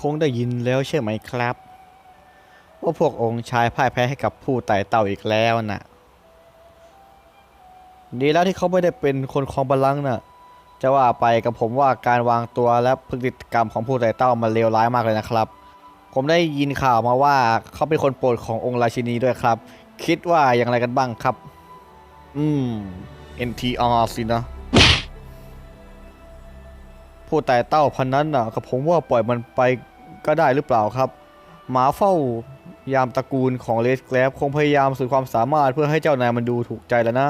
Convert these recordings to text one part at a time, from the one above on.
คงได้ยินแล้วใช่ไหมครับ ว่าพวกองค์ชายพ่ายแพ้ให้กับผู้ไต่เต่าอีกแล้วน่ะ ดีแล้วที่เขาไม่ได้เป็นคนครองบัลลังก์น่ะ จะว่าไปกับผมว่าการวางตัวและพฤติกรรมของผู้ไต่เต้ามันเลวร้ายมากเลยนะครับ ผมได้ยินข่าวมาว่าเขาเป็นคนโปรดขององค์ราชินีด้วยครับ คิดว่าอย่างไรกันบ้างครับ อืม NTR สินะ ผู้ไต่เต้าพันนั้นน่ะกับผมว่าปล่อยมันไปก็ได้หรือเปล่าครับ หมาเฝ้ายามตระกูลของเลสแกลบคงพยายามสุดความสามารถเพื่อให้เจ้านายมันดูถูกใจแล้วนะ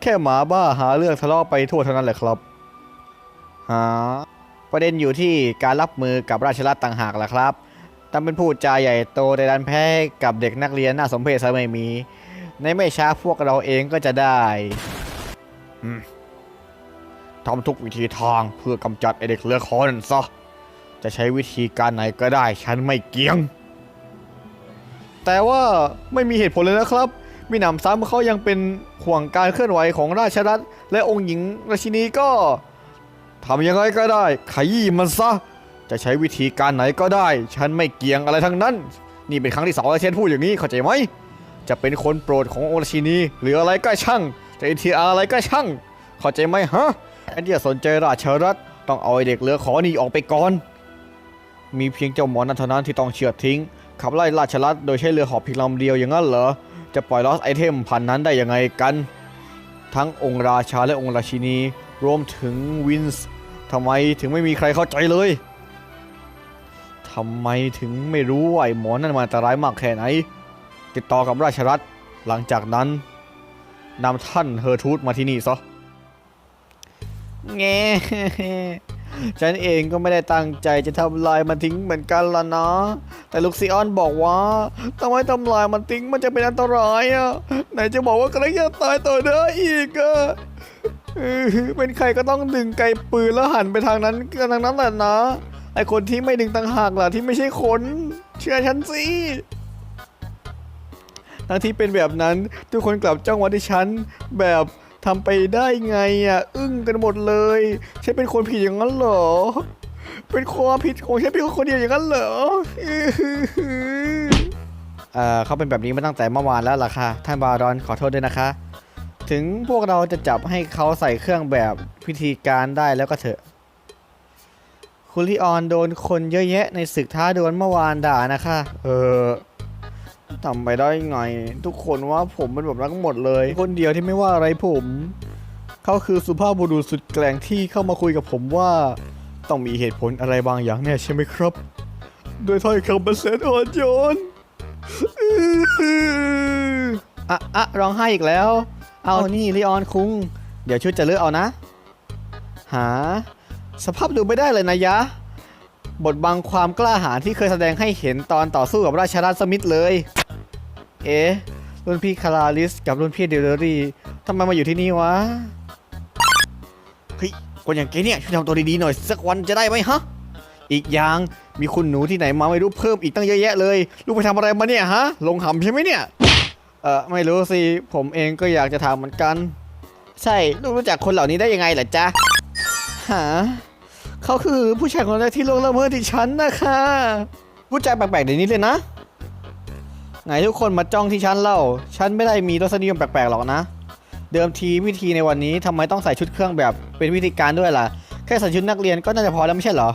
แค่หมาบ้าหาเรื่องทะเลาะไปทั่วเท่านั้นแหละครับหาประเด็นอยู่ที่การรับมือกับราชรัฐต่างหากล่ะครับตั้งเป็นผู้จาใหญ่โตแต่ดันแพ้กับเด็กนักเรียนน่าสมเพชซะไม่มี ในไม่ช้าพวกเราเองก็จะได้อืม ทำทุกวิธีทางเพื่อกำจัดไอเด็กเลือคอนั่นซะ จะใช้วิธีการไหนก็ได้ฉันไม่เกี่ยง แต่ว่าไม่มีเหตุผลเลยนะครับ มีหนำซ้ำเขายังเป็นห่วงการเคลื่อนไหวของราชรัฐและองค์หญิงราชินีก็ทำยังไงก็ได้ขยี้มันซะ จะใช้วิธีการไหนก็ได้ ฉันไม่เกี่ยงอะไรทั้งนั้น นี่เป็นครั้งที่สองที่ฉันพูดอย่างนี้เข้าใจไหม จะเป็นคนโปรดขององค์ราชินี หรืออะไรก็ช่าง จะเอทีอาอะไรก็ช่าง เข้าใจไหมฮะ นที่จะสนใจราชรัฐต้องเอาไอเด็กเหลือขอนี่ออกไปก่อน มีเพียงเจ้าหมอนันเท่านั้นที่ต้องเชือดทิ้ง ขับไล่ราชรัฐโดยใช้เรือหอบเพียงลำเดียวอย่างนั้นเหรอ จะปล่อยลอสไอเทมพันนั้นได้ยังไงกัน ทั้งองค์ราชาและองค์ราชินี รวมถึงวินส์ทำไมถึงไม่มีใครเข้าใจเลยทำไมถึงไม่รู้ว่าไอ้หมอนั่นมันอันตรายมากแค่ไหน ติดต่อกับราชรัฐหลังจากนั้นนำท่านเฮอร์ทูธมาที่นี่ซะ แงฉันเองก็ไม่ได้ตั้งใจจะทำลายมันทิ้งเหมือนกันล่ะนะ แต่ลูกซิออนบอกว่าทำไมทำลายมันทิ้งมันจะเป็นอันตรายอะ ไหนจะบอกว่ากระจะตายต่อเด้ออีกอะเป็นใครก็ต้องดึงไกปืนแล้วหันไปทางนั้นกันทางนั้นแหละนะ ไอคนที่ไม่ดึงต่างหากล่ะที่ไม่ใช่คน เชื่อฉันสิทั้งที่เป็นแบบนั้นทุกคนกลับจ้องมาที่ฉันแบบ ทำไปได้ไงอะ อึ้งกันหมดเลยฉันเป็นคนผิดอย่างนั้นเหรอ เป็นความผิดของฉันเพียงคนเดียวอย่างนั้นเหรอเอ่อเขาเป็นแบบนี้มาตั้งแต่เมื่อวานแล้วล่ะค่ะ ท่านบารอนขอโทษด้วยนะคะ ถึงพวกเราจะจับให้เขาใส่เครื่องแบบพิธีการได้แล้วก็เถอะ คุณลีออนโดนคนเยอะแยะในศึกท้าดวลเมื่อวานด่านะคะ เออ ทำไปได้ไง ทุกคนว่าผมเป็นแบบนั้นหมดเลย คนเดียวที่ไม่ว่าอะไรผมเขาคือสุภาพบุรุษสุดแกร่งที่เข้ามาคุยกับผมว่า ต้องมีเหตุผลอะไรบางอย่างแน่ใช่ไหมครับโดยถ้อยคำเป็นแสนอ่อนโยนอะอะร้องไห้อีกแล้ว เอานี่ลีออนคุง เดี๋ยวช่วยจะเลือกเอานะ หา สภาพดูไม่ได้เลยนะยะ บทบังความกล้าหาญที่เคยแสดงให้เห็นตอนต่อสู้กับราชราชสมิธเลย เอ๊ะ รุ่นพี่คาราลิสกับรุ่นพี่เดลรี่ทำไมมาอยู่ที่นี่วะ เฮ้ย คนอย่างแกเนี่ยช่วยทำตัวดีๆหน่อยสักวันจะได้ไหมฮะ อีกอย่างมีคุณหนูที่ไหนมาไม่รู้เพิ่มอีกตั้งเยอะแยะเลย ลูกไปทำอะไรมาเนี่ยฮะ ลงหำใช่ไหมเนี่ย เออไม่รู้สิ ผมเองก็อยากจะถามเหมือนกัน ใช่ ลูกรู้จักคนเหล่านี้ได้ยังไงล่ะจ๊ะหาเขาคือผู้ชายคนแรกที่ล่วงละเมิดดิฉันนะคะ ผู้ชายแปลกๆเดี๋ยวนี้เลยนะ ไงทุกคนมาจ้องที่ฉันเล่า ฉันไม่ได้มีรสนิยมแปลกๆหรอกนะ เดิมทีวิธีในวันนี้ทำไมต้องใส่ชุดเครื่องแบบเป็นวิธีการด้วยล่ะ แค่ใส่ชุดนักเรียนก็น่าจะพอแล้วไม่ใช่เหรอ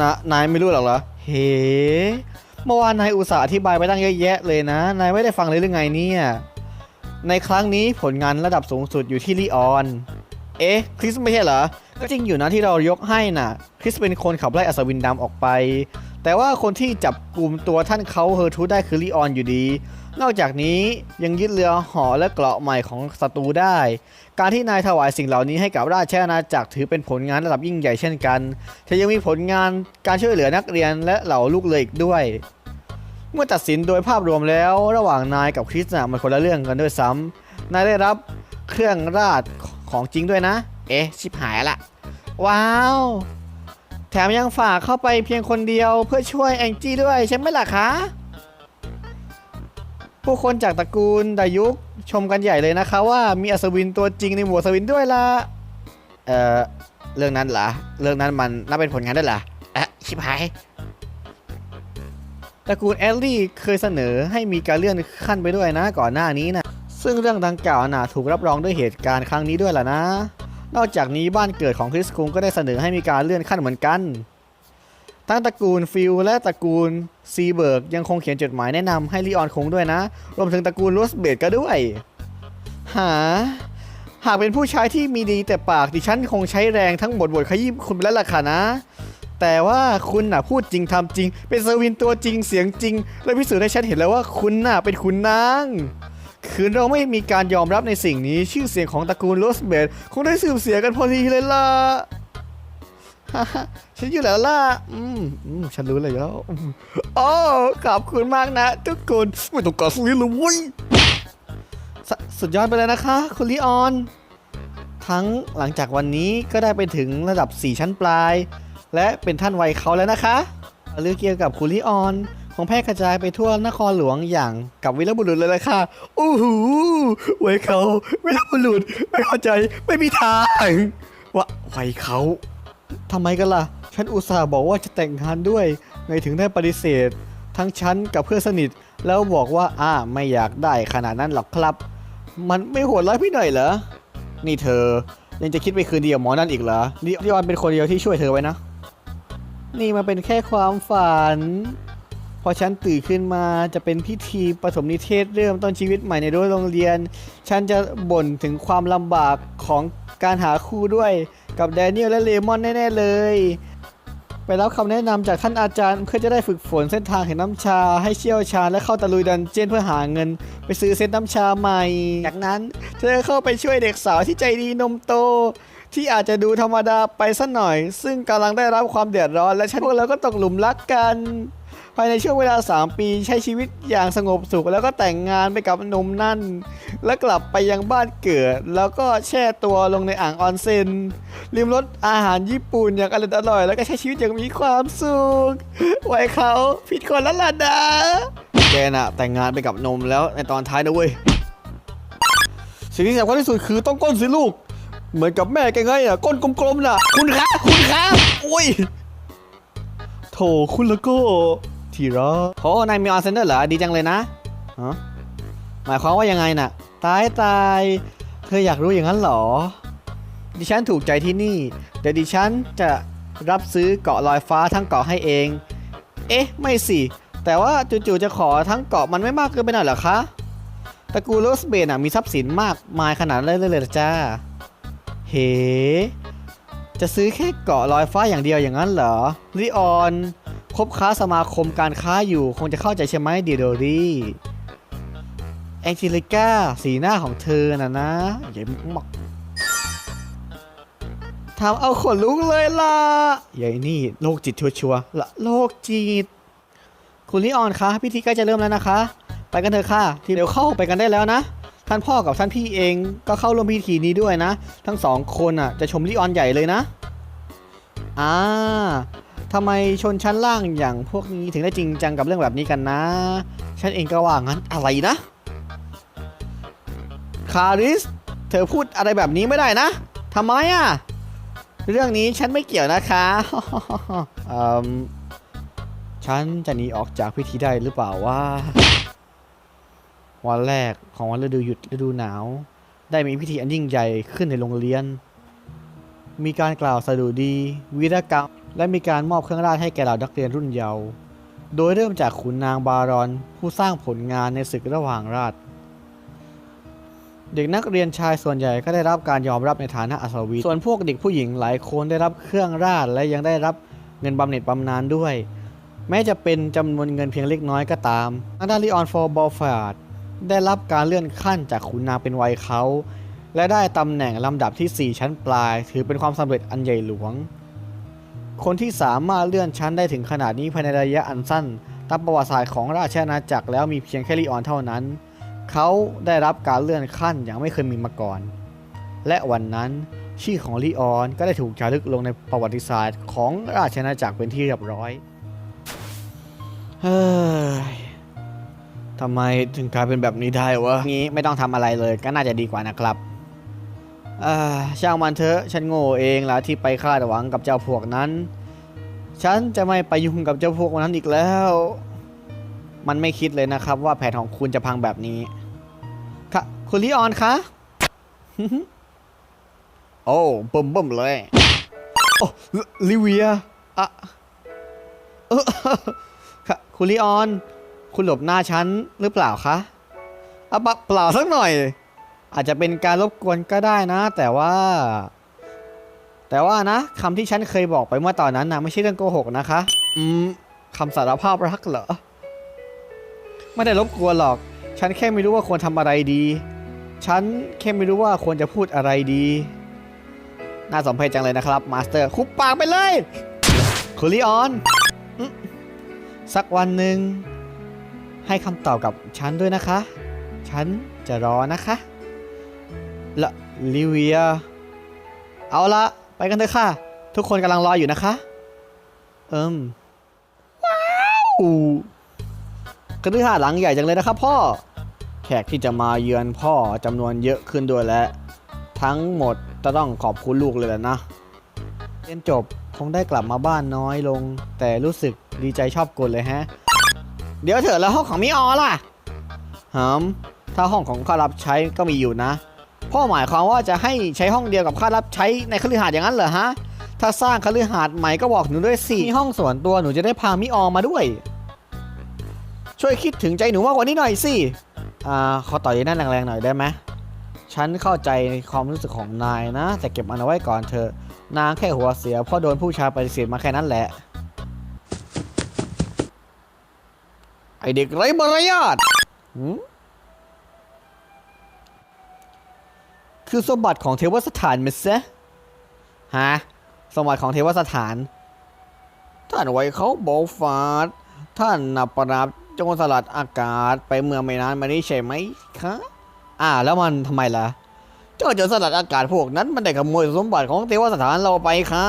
นะนายไม่รู้หรอกเหรอ เฮ้เมื่อวานนายอุตส่าห์อธิบายไปตั้งเยอะแยะเลยนะ นายไม่ได้ฟังเลยหรือไงเนี่ย ในครั้งนี้ผลงานระดับสูงสุดอยู่ที่ลีออน เอ๊ะคริสไม่ใช่เหรอ ก็จริงอยู่นะที่เรายกให้น่ะ คริสเป็นคนขับไล่อัศวินดำออกไป แต่ว่าคนที่จับกลุ่มตัวท่านเขาเฮอร์ทูได้คือลีออนอยู่ดี นอกจากนี้ยังยึดเรือหอและเกราะใหม่ของศัตรูได้ การที่นายถวายสิ่งเหล่านี้ให้กับราชอาณาจักรถือเป็นผลงานระดับยิ่งใหญ่เช่นกันเธอยังมีผลงานการช่วยเหลือนักเรียนและเหล่าลูกเรืออีกด้วย เมื่อตัดสินโดยภาพรวมแล้ว ระหว่างนายกับคริสน่ะมันคนละเรื่องกันด้วยซ้ำนายได้รับเครื่องราชของจริงด้วยนะ เอ๊ะชิบหายละ ว้าว แถมยังฝากเข้าไปเพียงคนเดียวเพื่อช่วยแองจี้ด้วยใช่ไหมล่ะคะ ผู้คนจากตระกูลดายุกชมกันใหญ่เลยนะคะว่ามีอัศวินตัวจริงในหมวดอัศวินด้วยล่ะเอ่อเรื่องนั้นเหรอเรื่องนั้นมันนับเป็นผลงานได้เหรอเอ๊ะชิบหายตระกูลแอลลี่เคยเสนอให้มีการเลื่อนขั้นไปด้วยนะก่อนหน้านี้นะซึ่งเรื่องดังกล่าวน่ะถูกรับรองด้วยเหตุการณ์ครั้งนี้ด้วยล่ะนะ นอกจากนี้บ้านเกิดของคริสคุงก็ได้เสนอให้มีการเลื่อนขั้นเหมือนกัน ทั้งตระกูลฟิลและตระกูลซีเบิร์กยังคงเขียนจดหมายแนะนำให้ลีออนคงด้วยนะ รวมถึงตระกูลโรสเบดก็ด้วย หา หากเป็นผู้ชายที่มีดีแต่ปากดิฉันคงใช้แรงทั้งหมดบทขยี้คุณไปแล้วล่ะค่ะนะ แต่ว่าคุณน่ะพูดจริงทำจริง เป็นสวินตัวจริงเสียงจริง และพิสูจน์ให้ฉันเห็นแล้วว่าคุณน่ะเป็นคุณนาง คืนเราไม่มีการยอมรับในสิ่งนี้ชื่อเสียงของตระกูลโรสเบดคงได้เสื่อมเสียกันพอดีเลยล่ะฮ่าฉันอยู่แล้วล่ะ อืมอืมฉันรู้เลยแล้วอืมโอ้ขอบคุณมากนะ ทุกคน ไม่ต้องการซื้อเลยเว้ยสสุดยอดไปเลยนะคะ คุณลิออน ทั้งหลังจากวันนี้ก็ได้ไปถึงระดับ 4 ชั้นปลาย และเป็นท่านวัยเขาแล้วนะคะ เรื่องเกี่ยวกับคุณลิออน ของแพร่กระจายไปทั่วนครหลวงอย่างกับวิรบุรุษเลยล่ะค่ะโอ้โหไว้เขาวิรบุรุษไม่เข้าใจไม่มีทางว่าไว้เขาทำไมกันล่ะ ฉันอุตส่าห์บอกว่าจะแต่งงานด้วยไงถึงได้ปฏิเสธ ทั้งฉันกับเพื่อนสนิท แล้วบอกว่าอ่าไม่อยากได้ขนาดนั้นหรอกครับ มันไม่โหดร้ายพี่หน่อยเหรอ นี่เธอ ยังจะคิดไปคืนเดียวหมอนั่นอีกเหรอดิดิออนเป็นคนเดียวที่ช่วยเธอไว้นะ นี่มันเป็นแค่ความฝัน พอฉันตื่นขึ้นมาจะเป็นพิธีปฐมนิเทศเริ่มต้นชีวิตใหม่ในรั้วโรงเรียน ฉันจะบ่นถึงความลำบากของการหาคู่ด้วยกับแดเนียลและเลมอนแน่ๆเลย ไปรับคำแนะนำจากท่านอาจารย์เพื่อจะได้ฝึกฝนเส้นทางแห่งน้ำชาให้เชี่ยวชาญและเข้าตะลุยดันเจียนเพื่อหาเงิน ไปซื้อเซตน้ำชาใหม่ จากนั้นเธอเข้าไปช่วยเด็กสาวที่ใจดีนมโตที่อาจจะดูธรรมดาไปสักหน่อย ซึ่งกำลังได้รับความเดือดร้อน และฉันพวกเราก็ตกหลุมรักกัน ภายในช่วงเวลา 3 ปีใช้ชีวิตอย่างสงบสุข แล้วก็แต่งงานไปกับหนุ่มนั่น แล้วกลับไปยังบ้านเกิด แล้วก็แช่ตัวลงในอ่างออนเซ็นริมรสอาหารญี่ปุ่นอย่างอร่อยอร่อย แล้วก็ใช้ชีวิตอย่างมีความสุขไว้เขาผิดคนแล้วล่ะนะแกน่ะแต่งงานไปกับนมแล้วในตอนท้ายนะเว้ยสิ่งที่สำคัญที่สุดคือต้องก้นสิลูก เหมือนกับแม่แกไงอะก้นกลมๆน่ะ คุณครับคุณครับโอ้ยโถคุณแล้วก็ ทีรักโอ้นายมีออนเซนเดอร์เหรอ ดีจังเลยนะฮะหมายความว่ายังไงน่ะ ตายตาย เธออยากรู้อย่างนั้นเหรอ ดิฉันถูกใจที่นี่ เดี๋ยวดิฉันจะรับซื้อเกาะลอยฟ้าทั้งเกาะให้เอง เอ๊ะ ไม่สิ แต่ว่าจู่ๆจะขอทั้งเกาะมันไม่มากเกินไปหน่อยเหรอคะ ตระกูลโรสเบนอะมีทรัพย์สินมากมายขนาดนั้นเลยเลยจ้า เฮ้จะซื้อแค่เกาะลอยฟ้าอย่างเดียวอย่างนั้นเหรอลิออน คบค้าสมาคมการค้าอยู่คงจะเข้าใจใช่ไหมเดียโดรี่แองเจลิก้าสีหน้าของเธอน่ะนะใหญ่มากทำเอาขนลุกเลยล่ะใหญ่นี่โรคจิตชัวร์ๆละโรคจิต คุณลิออนคะพิธีใกล้จะเริ่มแล้วนะคะ ไปกันเถอะค่ะ ทีเดียวเข้าไปกันได้แล้วนะ ท่านพ่อกับท่านพี่เองก็เข้าร่วมพิธีนี้ด้วยนะ ทั้งสองคนอะจะชมลิออนใหญ่เลยนะ อ่า ทำไมชนชั้นล่างอย่างพวกนี้ถึงได้จริงจังกับเรื่องแบบนี้กันนะ ฉันเองก็ว่างั้นอะไรนะ คาริส เธอพูดอะไรแบบนี้ไม่ได้นะทำไมอะ เรื่องนี้ฉันไม่เกี่ยวนะคะฉันจะหนีออกจากพิธีได้หรือเปล่าว่า วันแรกของวันฤดูหยุดฤดูหนาว ได้มีพิธีอันยิ่งใหญ่ขึ้นในโรงเรียน มีการกล่าวสดุดี วีรกรรม และมีการมอบเครื่องราชให้แก่เหล่านักเรียนรุ่นเยาว์ โดยเริ่มจากขุนนางบารอน ผู้สร้างผลงานในศึกระหว่างราช เด็กนักเรียนชายส่วนใหญ่ก็ได้รับการยอมรับในฐานะอัศวิน ส่วนพวกเด็กผู้หญิงหลายคนได้รับเครื่องราชและยังได้รับเงินบำเหน็จบำนาญด้วย แม้จะเป็นจำนวนเงินเพียงเล็กน้อยก็ตามอันดาลีออนฟอร์บอลฟาดได้รับการเลื่อนขั้นจากขุนนางเป็นวัยเขา และได้ตำแหน่งลำดับที่ 4 ชั้นปลาย ถือเป็นความสำเร็จอันใหญ่หลวง คนที่สามารถเลื่อนชั้นได้ถึงขนาดนี้ภายในระยะอันสั้น ตามประวัติศาสตร์ของราชอาณาจักรแล้วมีเพียงแค่ลีออนเท่านั้น เขาได้รับการเลื่อนขั้นอย่างไม่เคยมีมาก่อน และวันนั้นชื่อของลีออนก็ได้ถูกจารึกลงในประวัติศาสตร์ของราชอาณาจักรเป็นที่เรียบร้อย เฮ้ยทำไมถึงกลายเป็นแบบนี้ได้วะ งี้ไม่ต้องทำอะไรเลยก็น่าจะดีกว่านะครับ ช่างมันเถอะ ฉันโง่เองละที่ไปคาดหวังกับเจ้าพวกนั้น ฉันจะไม่ไปยุ่งกับเจ้าพวกนั้นอีกแล้ว มันไม่คิดเลยนะครับ ว่าแผนของคุณจะพังแบบนี้ ค่ะคุณลีออนคะ โอ้เบิ่มบิ่มเลย โอ้ลิเวียอะค่ะคุณลีออน คุณหลบหน้าฉันหรือเปล่าคะอะปะเปล่าสักหน่อย อาจจะเป็นการรบกวนก็ได้นะ แต่ว่า แต่ว่านะคำที่ฉันเคยบอกไปเมื่อตอนนั้นนะไม่ใช่เรื่องโกหกนะคะ อืมคำสารภาพรักเหรอ ไม่ได้รบกวนหรอก ฉันแค่ไม่รู้ว่าควรทำอะไรดี ฉันแค่ไม่รู้ว่าควรจะพูดอะไรดี น่าสมเพชจังเลยนะครับมาสเตอร์คุบปากไปเลยคุลิออนอืมสักวันหนึ่งให้คำตอบกับฉันด้วยนะคะ ฉันจะรอนะคะ ละลิเวีย เอาละไปกันเถอะค่ะ ทุกคนกำลังรออยู่นะคะ เอิมว้าวกระดือหาดหลังใหญ่จังเลยนะครับพ่อ แขกที่จะมาเยือนพ่อจำนวนเยอะขึ้นด้วยและ ทั้งหมดจะต้องขอบคุณลูกเลยแหละนะเรียนจบคงได้กลับมาบ้านน้อยลง แต่รู้สึกดีใจชอบกลเลยฮะ เดี๋ยวเถอะแล้วห้องของมิออล่ะฮัมถ้าห้องของข้ารับใช้ก็มีอยู่นะ พ่อหมายความว่าจะให้ใช้ห้องเดียวกับข้ารับใช้ในคฤหาสน์อย่างนั้นเหรอฮะ ถ้าสร้างคฤหาสน์ใหม่ก็บอกหนูด้วยสิมีห้องส่วนตัวหนูจะได้พามิออมาด้วย ช่วยคิดถึงใจหนูมากกว่านี้หน่อยสิอ่าขอต่อยนั่นแรงๆหน่อยได้ไหมฉันเข้าใจความรู้สึกของนายนะ แต่เก็บมันเอาไว้ก่อนเถอะนางแค่หัวเสียเพราะโดนผู้ชายปฏิเสธมาแค่นั้นแหละ ไอเด็กไร้มารยาท คือสมบัติของเทวสถานมั้ยซฮะสมบัติของเทวสถาน ท่านไว้เขาบอกฟาดท่านนับปราบจรสลัดอากาศไปเมื่อไม่นานมานี้ใช่ไหมคะอ่า แล้วมันทำไมล่ะ เจ้าจรสลัดอากาศพวกนั้นมันได้ขโมยสมบัติของเทวสถานเราไปค่ะ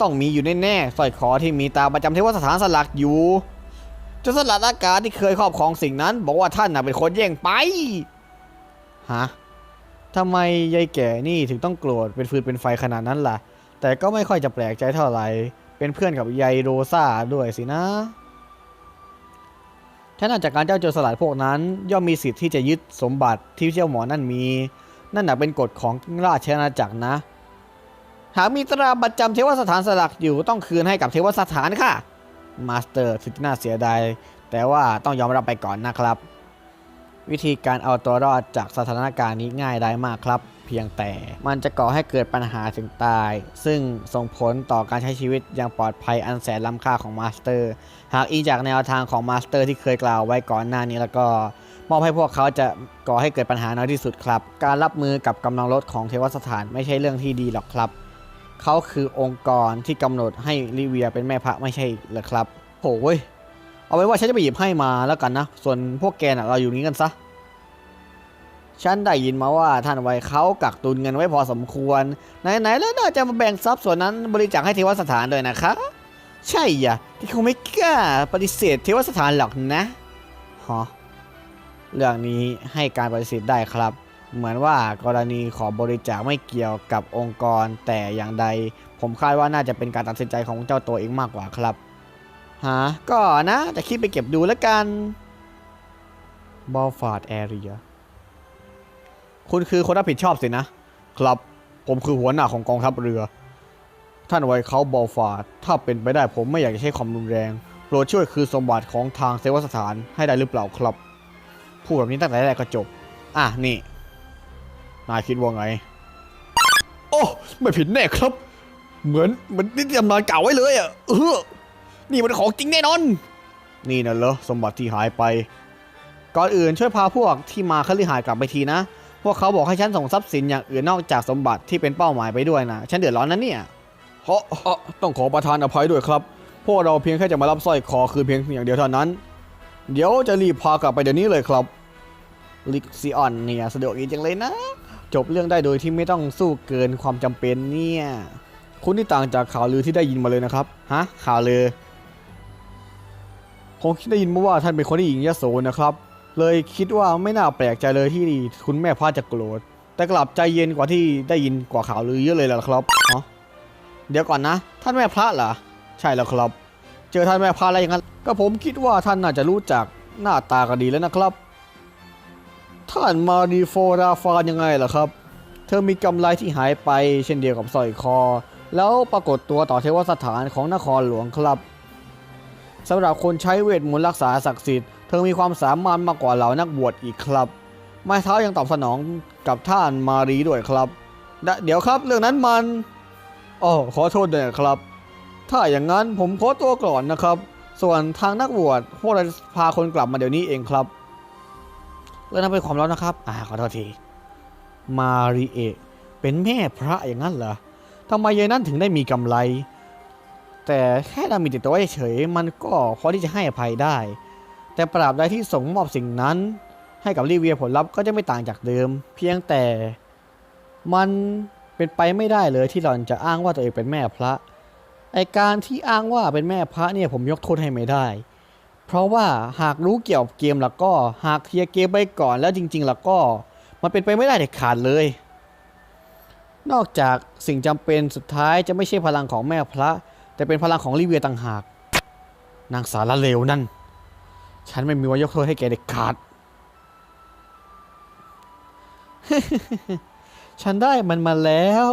ต้องมีอยู่แน่ๆสร้อยคอที่มีตาประจำเทวสถานสลักอยู่จรสลัดอากาศที่เคยครอบครองสิ่งนั้น บอกว่าท่านน่ะเป็นคนแย่งไปฮะ ทำไมยายแก่นี่ถึงต้องโกรธเป็นฟืนเป็นไฟขนาดนั้นล่ะ แต่ก็ไม่ค่อยจะแปลกใจเท่าไหร่ เป็นเพื่อนกับยายโรซ่าด้วยสินะถ้านับจากการเจ้าโจรสลัดพวกนั้น ย่อมมีสิทธิ์ที่จะยึดสมบัติที่เจ้าหมอนั่นมี นั่นน่ะเป็นกฎของราชอาณาจักรนะ หากมีตราประจำเทวสถานสลักอยู่ต้องคืนให้กับเทวสถานค่ะ มาสเตอร์สุดที่น่าเสียดายแต่ว่าต้องยอมรับไปก่อนนะครับ วิธีการเอาตัวรอดจากสถานการณ์นี้ง่ายได้มากครับ เพียงแต่มันจะก่อให้เกิดปัญหาถึงตาย ซึ่งส่งผลต่อการใช้ชีวิตอย่างปลอดภัยอันแสนล้ำค่าของมาสเตอร์ หากอิงจากแนวทางของมาสเตอร์ที่เคยกล่าวไว้ก่อนหน้านี้แล้วก็มอบให้พวกเขาจะก่อให้เกิดปัญหาน้อยที่สุดครับ การรับมือกับกำลังรถของเทวสถานไม่ใช่เรื่องที่ดีหรอกครับ เขาคือองค์กรที่กำหนดให้ลิเวียเป็นแม่พระไม่ใช่หรอครับโหย เอาไว้ว่าฉันจะไปหยิบให้มาแล้วกันนะ ส่วนพวกแกน่ะเราอยู่นี้กันซะ ฉันได้ยินมาว่าท่านไว้เขากักตุนเงินไว้พอสมควร ไหนๆแล้วน่าจะมาแบ่งทรัพย์ส่วนนั้นบริจาคให้เทวสถานด้วยนะคะ ใช่อะที่คงไม่กล้าปฏิเสธเทวสถานหรอกนะฮะเรื่องนี้ให้การปฏิเสธได้ครับ เหมือนว่ากรณีขอบริจาคไม่เกี่ยวกับองค์กรแต่อย่างใด ผมคาดว่าน่าจะเป็นการตัดสินใจของเจ้าตัวเองมากกว่าครับ ฮะก็นะจะคิดไปเก็บดูแล้วกันบอลฟาร์ดแอเรียคุณคือคนรับผิดชอบสินะ ครับ ผมคือหัวหน้าของกองทัพเรือ ท่านไวเขาบอลฟาร์ดถ้าเป็นไปได้ผมไม่อยากจะใช้ความรุนแรงโปรดช่วยคือสมบัติของทางเซวสถานให้ได้หรือเปล่าครับ พูดแบบนี้ตั้งแต่แรกก็จบ อะนี่ นายคิดว่าไง โอ้ ไม่ผิดแน่ครับ เหมือนเหมือนที่ตำนานกล่าวไว้เลยอะเออ นี่มันของจริงแน่นอน นี่น่ะเหรอสมบัติที่หายไป ก่อนอื่นช่วยพาพวกที่มาคฤหาสน์กลับไปทีนะ พวกเขาบอกให้ฉันส่งทรัพย์สินอย่างอื่นนอกจากสมบัติที่เป็นเป้าหมายไปด้วยนะ ฉันเดือดร้อนนะเนี่ยเพราะต้องขอประทานอภัยด้วยครับ พวกเราเพียงแค่จะมารับสร้อยคอคือเพียงอย่างเดียวเท่านั้น เดี๋ยวจะรีบพากลับไปเดี๋ยวนี้เลยครับลิกซิออนเนี่ยสะดวกดีจังเลยนะ จบเรื่องได้โดยที่ไม่ต้องสู้เกินความจำเป็นเนี่ยคุณที่ต่างจากข่าวลือที่ได้ยินมาเลยนะครับ ฮะ ข่าวลือ ผมคิดได้ยินมาว่าท่านเป็นคนที่หญิงยโสนะครับ เลยคิดว่าไม่น่าแปลกใจเลยที่คุณแม่พระจะโกรธ แต่กลับใจเย็นกว่าที่ได้ยินกว่าข่าวลือเยอะเลยล่ะครับเดี๋ยวก่อนนะ ท่านแม่พระเหรอ ใช่แล้วครับ เจอท่านแม่พาอะไรอย่างนั้น ก็ผมคิดว่าท่านน่าจะรู้จักหน้าตากันดีแล้วนะครับ ท่านมาดีโฟราฟานยังไงล่ะครับ เธอมีกำไรที่หายไปเช่นเดียวกับสร้อยคอ แล้วปรากฏตัวต่อเทวสถานของนครหลวงครับ สำหรับคนใช้เวทมนต์รักษาศักดิ์สิทธิ์เธอมีความสามารถมากกว่าเหล่านักบวชอีกครับ ไม้เท้ายังตอบสนองกับท่านมารีด้วยครับ เดี๋ยวครับเรื่องนั้นมันอ๋อขอโทษด้วยครับ ถ้าอย่างนั้นผมขอตัวก่อนนะครับ ส่วนทางนักบวชพวกเราพาคนกลับมาเดี๋ยวนี้เองครับเรื่องนั้นเป็นความลับนะครับ อ่าขอโทษที มาริเอะเป็นแม่พระอย่างนั้นเหรอทำไมยายนั่นถึงได้มีกำไร แต่แค่ดามีติดตัวเฉยมันก็พอที่จะให้อภัยได้ แต่ปราบใดที่ส่งมอบสิ่งนั้น ให้กับลิเวียผลลัพธ์ก็จะไม่ต่างจากเดิม เพียงแต่มันเป็นไปไม่ได้เลยที่หล่อนจะอ้างว่าตัวเองเป็นแม่พระไอการที่อ้างว่าเป็นแม่พระเนี่ยผมยกโทษให้ไม่ได้ เพราะว่าหากรู้เกี่ยวกับเกมแล้วก็หากเคลียร์เกมไปก่อนแล้วจริง ๆ แล้วก็มันเป็นไปไม่ได้เด็ดขาดเลย นอกจากสิ่งจำเป็นสุดท้ายจะไม่ใช่พลังของแม่พระ แต่เป็นพลังของลิเวียต่างหาก นางสารเลวนั่น ฉันไม่มีวันยกโทษให้แกเด็ดขาด ฉันได้มันมาแล้ว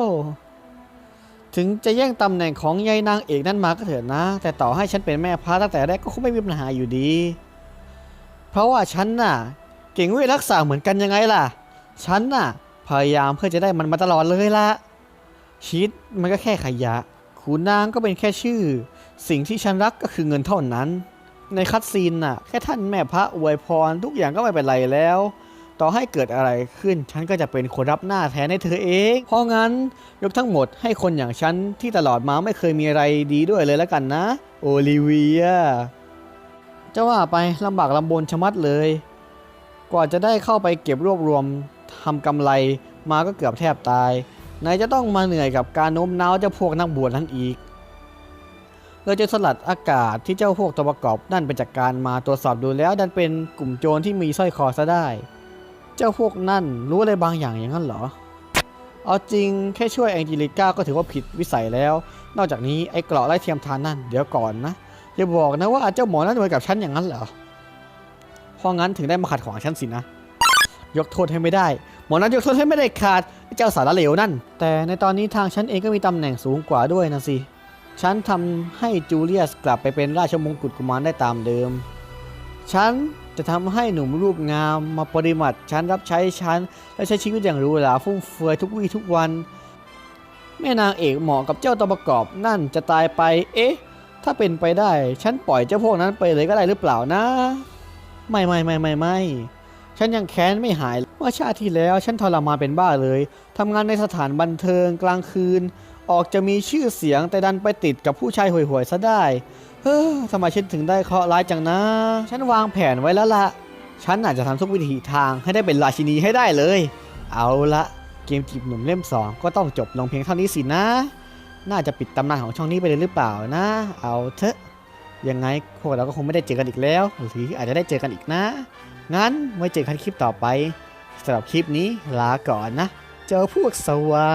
ถึงจะแย่งตำแหน่งของยายนางเอกนั่นมาก็เถิดนะ แต่ต่อให้ฉันเป็นแม่พระตั้งแต่แรกก็คงไม่มีปัญหาอยู่ดี เพราะว่าฉันน่ะ เก่งเวทรักษาเหมือนกันยังไงล่ะ ฉันน่ะ พยายามเพื่อจะได้มันมาตลอดเลยละชีตมันก็แค่ขยะ ขุนนางก็เป็นแค่ชื่อ สิ่งที่ฉันรักก็คือเงินเท่านั้น ในคัดซีนน่ะ แค่ท่านแม่พระอวยพรทุกอย่างก็ไม่เป็นไรแล้ว ต่อให้เกิดอะไรขึ้น ฉันก็จะเป็นคนรับหน้าแทนให้เธอเอง เพราะงั้นยกทั้งหมดให้คนอย่างฉันที่ตลอดมาไม่เคยมีอะไรดีด้วยเลยแล้วกันนะ โอลิเวียจะว่าไปลำบากลำบนชะมัดเลย กว่าจะได้เข้าไปเก็บรวบรวมทำกำไรมาก็เกือบแทบตาย ไหนจะต้องมาเหนื่อยกับการโน้มน้าวเจ้าพวกนักบวชนั้นอีก เราจะสลัดอากาศที่เจ้าพวกตัวประกอบนั่นไปจากการมาตรวจสอบดูแล้ว ดันเป็นกลุ่มโจรที่มีสร้อยคอซะได้ เจ้าพวกนั่นรู้อะไรบางอย่างอย่างนั้นเหรอ เอาจริงแค่ช่วยแองเจลิก้าก็ถือว่าผิดวิสัยแล้ว นอกจากนี้ไอ้เกราะไล่เทียมทานนั่นเดี๋ยวก่อนนะอย่าบอกนะว่าเจ้าหมอนั่นเหมือนกับฉันอย่างนั้นเหรอเพราะงั้นถึงได้มาขัดขวางฉันสินะ ยกโทษให้ไม่ได้ หมอนั้นยกโทษให้ไม่ได้ขาด เจ้าสารเหลวนั่น แต่ในตอนนี้ทางฉันเองก็มีตำแหน่งสูงกว่าด้วยนะสิ ฉันทำให้จูเลียสกลับไปเป็นราชมงกุฎกุมารได้ตามเดิม ฉันจะทำให้หนุ่มรูปงามมาปฏิบัติฉันรับใช้ฉัน และใช้ชีวิตอย่างหรูหราฟุ่มเฟือยทุกวี่ทุกวัน แม่นางเอกเหมาะกับเจ้าตัวประกอบนั่นจะตายไป เอ๊ะ ถ้าเป็นไปได้ ฉันปล่อยเจ้าพวกนั้นไปเลยก็ได้หรือเปล่านะ ไม่ไม่ไม่ไม่ไม่ฉันยังแค้นไม่หาย เมื่อชาติที่แล้วฉันทรมานเป็นบ้าเลยทำงานในสถานบันเทิงกลางคืน ออกจะมีชื่อเสียงแต่ดันไปติดกับผู้ชายห่วยๆซะได้ เฮ้อทำไมฉันถึงได้เคราะห์ร้ายจังนะ ฉันวางแผนไว้แล้วละฉันอาจจะทำทุกวิธีทางให้ได้เป็นราชินีให้ได้เลย เอาละเกมจีบหนุ่มเล่ม 2 ก็ต้องจบลงเพียงเท่านี้สินะ น่าจะปิดตำนานของช่องนี้ไปเลยหรือเปล่านะ เอาเถอะ ยังไงพวกเราก็คงไม่ได้เจอกันอีกแล้ว หรืออาจจะได้เจอกันอีกนะ งั้นไว้เจอกันคลิปต่อไป สำหรับคลิปนี้ลาก่อนนะ เจอพวกสวะ